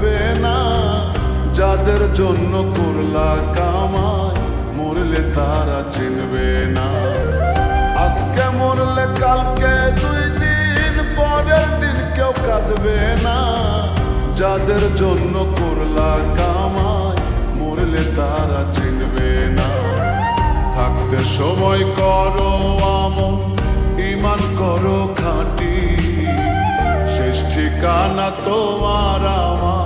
কেউ না। যাদের জন্য করলা কামায়, মরলে তারা চিনবে না। আজকে মরলে কালকে দুই দিন, পরের দিন কেউ কাঁদবে না। যাদের জন্য করলা কামায়, মরলে তারা চিনবে না। থাকতে সময় করো আমন ইমান করো খাঁটি। শেষ ঠিকানা তোমার আমার।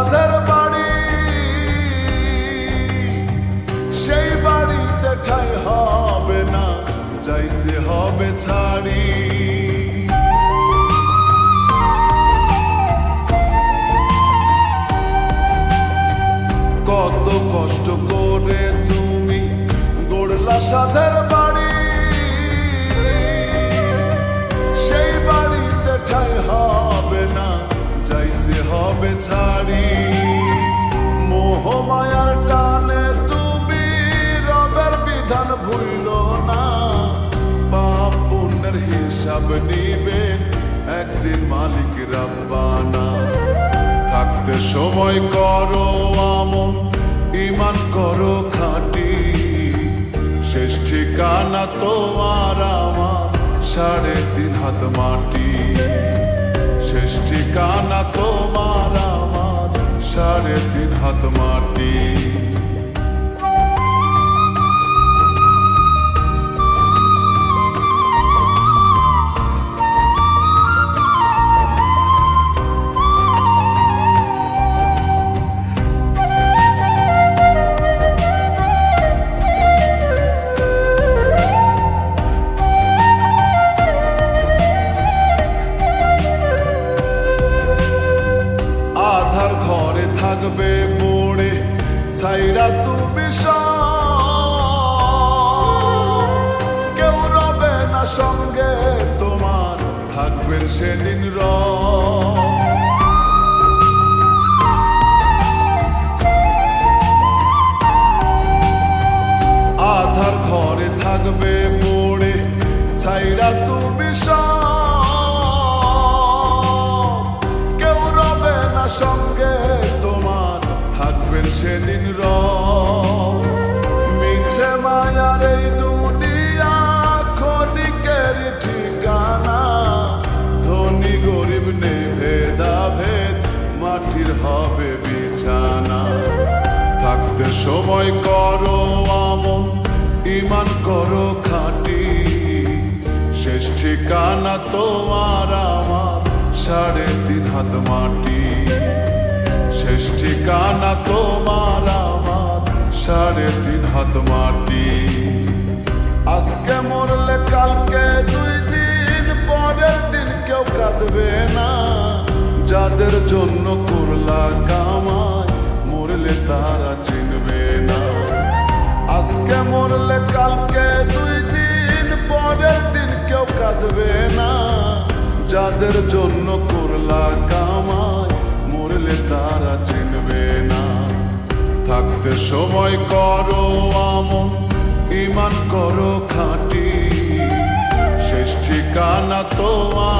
সাধের বাড়ি, সেই বাড়িতে ঠাই হবে না, যাইতে হবে ছাড়ি। কত কষ্ট করে তুমি গড়লা সাধের হবে মোহমায়ার টানে তুমি রবের বিধান ভুইল না। পাপ পুণ্যের হিসাব নিবেন একদিন মালিক রাব্বানা। থাকতে সময় করো আমন ইমান করো খাঁটি। শেষ ঠিকানা তোমার আমার, সাড়ে তিন হাত মাটি। শেষ ঠিকানা তোমার সাড়ে তিন হাত মাটি ছাইরা তুমি কেউ রবে না সঙ্গে তোমার থাকবে সেদিন র মাটির হবে বিছানা। থাকতে সময় করো আমন ইমান করো খাঁটি। শেষ ঠিকানা তোমার আমার, সাড়ে তিন হাত মাটি। শেষ ঠিকানা তোমার আমার, সাড়ে তিন হাত মাটি। আজকে মরলে কালকে দুই দিন, পরের দিন কেউ কাঁদবে না। যাদের জন্য করলা কামায় মরলে তারা চিনবে না। আজকে মরলে, কালকে দুই দিন, পরের দিন কেউ কাঁদবে না। যাদের জন্য করলা কামায় মরলে তারা চিনবে না। থাকতে সময় করো আমন ইমান করো খাঁটি। শেষ ঠিকানা তোমার